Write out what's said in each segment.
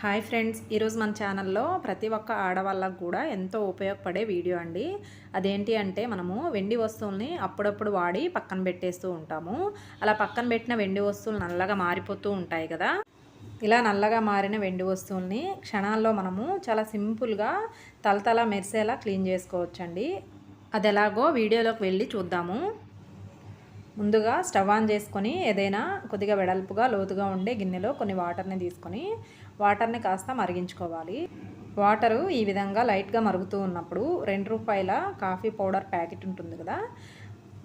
Hi friends ఈరోజు మన ఛానల్లో ప్రతి ఒక్క ఆడవాళ్ళకు కూడా ఎంతో ఉపయోగపడే వీడియో అండి. అదేంటి అంటే మనము వెండి వస్తువుల్ని అప్పుడప్పుడు వాడి పక్కన పెట్టేస్తూ ఉంటాము. అలా పక్కన పెట్టిన వెండి వస్తువులు నల్లగా మారిపోతూ ఉంటాయి కదా. ఇలా నల్లగా మారిన వెండి వస్తువుల్ని క్షణాల్లో మనము చాలా సింపుల్గా తలతల మెరిసేలా క్లీన్ చేసుకోవచ్చండి. అది ఎలాగో వీడియోలోకి వెళ్ళి చూద్దాము. ముందుగా స్టవ్ ఆన్ చేసుకొని ఏదైనా కొద్దిగా వెడల్పుగా లోతుగా ఉండే గిన్నెలో కొన్ని వాటర్ని తీసుకొని వాటర్ని కాస్త మరిగించుకోవాలి. వాటరు ఈ విధంగా లైట్గా మరుగుతూ ఉన్నప్పుడు రెండు రూపాయల కాఫీ పౌడర్ ప్యాకెట్ ఉంటుంది కదా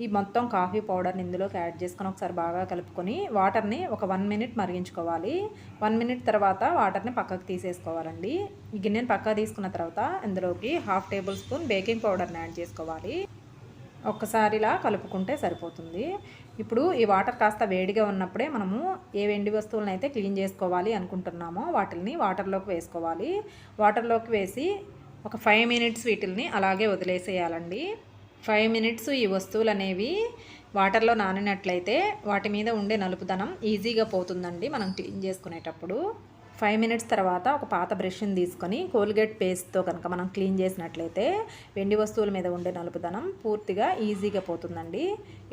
ఈ మొత్తం కాఫీ పౌడర్ని ఇందులోకి యాడ్ చేసుకొని ఒకసారి బాగా కలుపుకొని వాటర్ని ఒక వన్ మినిట్ మరిగించుకోవాలి. వన్ మినిట్ తర్వాత వాటర్ని పక్కకు తీసేసుకోవాలండి. ఈ గిన్నెని పక్కకు తీసుకున్న తర్వాత ఇందులోకి హాఫ్ టేబుల్ స్పూన్ బేకింగ్ పౌడర్ని యాడ్ చేసుకోవాలి. ఒక్కసారిలా కలుపుకుంటే సరిపోతుంది. ఇప్పుడు ఈ వాటర్ కాస్త వేడిగా ఉన్నప్పుడే మనము ఏ వెండి వస్తువులను అయితే క్లీన్ చేసుకోవాలి అనుకుంటున్నామో వాటిని వాటర్లోకి వేసుకోవాలి. వాటర్లోకి వేసి ఒక ఫైవ్ మినిట్స్ వీటిల్ని అలాగే వదిలేసేయాలండి. ఫైవ్ మినిట్స్ ఈ వస్తువులు అనేవి వాటర్లో నానినట్లయితే వాటి మీద ఉండే నలుపుదనం ఈజీగా పోతుందండి మనం క్లీన్ చేసుకునేటప్పుడు. ఫైవ్ మినిట్స్ తర్వాత ఒక పాత బ్రష్ని తీసుకొని కోల్గేట్ పేస్ట్తో కనుక మనం క్లీన్ చేసినట్లయితే వెండి వస్తువుల మీద ఉండే నలుపుదనం పూర్తిగా ఈజీగా పోతుందండి.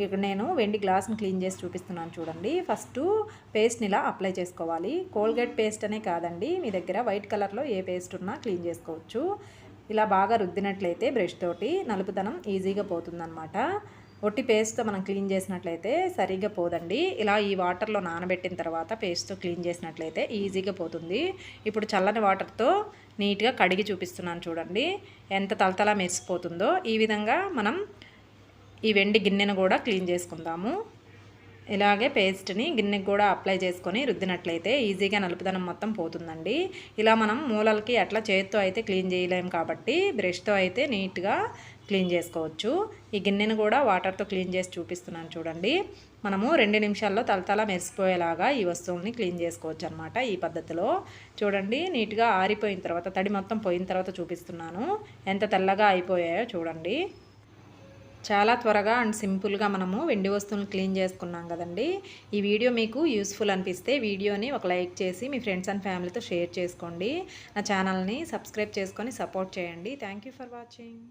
ఇక్కడ నేను వెండి గ్లాస్ని క్లీన్ చేసి చూపిస్తున్నాను చూడండి. ఫస్ట్ పేస్ట్ని ఇలా అప్లై చేసుకోవాలి. కోల్గేట్ పేస్ట్ అనే కాదండి. మీ దగ్గర వైట్ కలర్లో ఏ పేస్ట్ ఉన్నా క్లీన్ చేసుకోవచ్చు. ఇలా బాగా రుద్దినట్లయితే బ్రష్ తోటి నలుపుదనం ఈజీగా పోతుందన్నమాట. ఒట్టి పేస్ట్తో మనం క్లీన్ చేసినట్లయితే సరిగ్గా పోదండి. ఇలా ఈ వాటర్లో నానబెట్టిన తర్వాత పేస్ట్తో క్లీన్ చేసినట్లయితే ఈజీగా పోతుంది. ఇప్పుడు చల్లని వాటర్తో నీట్గా కడిగి చూపిస్తున్నాను చూడండి. ఎంత తలతలా మెరిసిపోతుందో ఈ విధంగా మనం ఈ వెండి గిన్నెను కూడా క్లీన్ చేసుకుందాము. ఇలాగే పేస్ట్ని గిన్నెకి కూడా అప్లై చేసుకొని రుద్దినట్లయితే ఈజీగా నలుపుదనం మొత్తం పోతుందండి. ఇలా మనం మూలలకి అట్లా చేతితో అయితే క్లీన్ చేయలేము కాబట్టి బ్రష్తో అయితే నీట్గా క్లీన్ చేసుకోవచ్చు. ఈ గిన్నెను కూడా వాటర్తో క్లీన్ చేసి చూపిస్తున్నాను చూడండి. మనము రెండు నిమిషాల్లో తలతల మెరిసిపోయేలాగా ఈ వస్తువుల్ని క్లీన్ చేసుకోవచ్చు అనమాట ఈ పద్ధతిలో. చూడండి నీట్గా ఆరిపోయిన తర్వాత తడి మొత్తం పోయిన తర్వాత చూపిస్తున్నాను. ఎంత తెల్లగా అయిపోయాయో చూడండి. చాలా త్వరగా అండ్ సింపుల్గా మనము వెండి వస్తువులను క్లీన్ చేసుకున్నాం కదండి. ఈ వీడియో మీకు యూస్ఫుల్ అనిపిస్తే వీడియోని ఒక లైక్ చేసి మీ ఫ్రెండ్స్ అండ్ ఫ్యామిలీతో షేర్ చేసుకోండి. నా ఛానల్ని సబ్స్క్రైబ్ చేసుకొని సపోర్ట్ చేయండి. Thank for watching.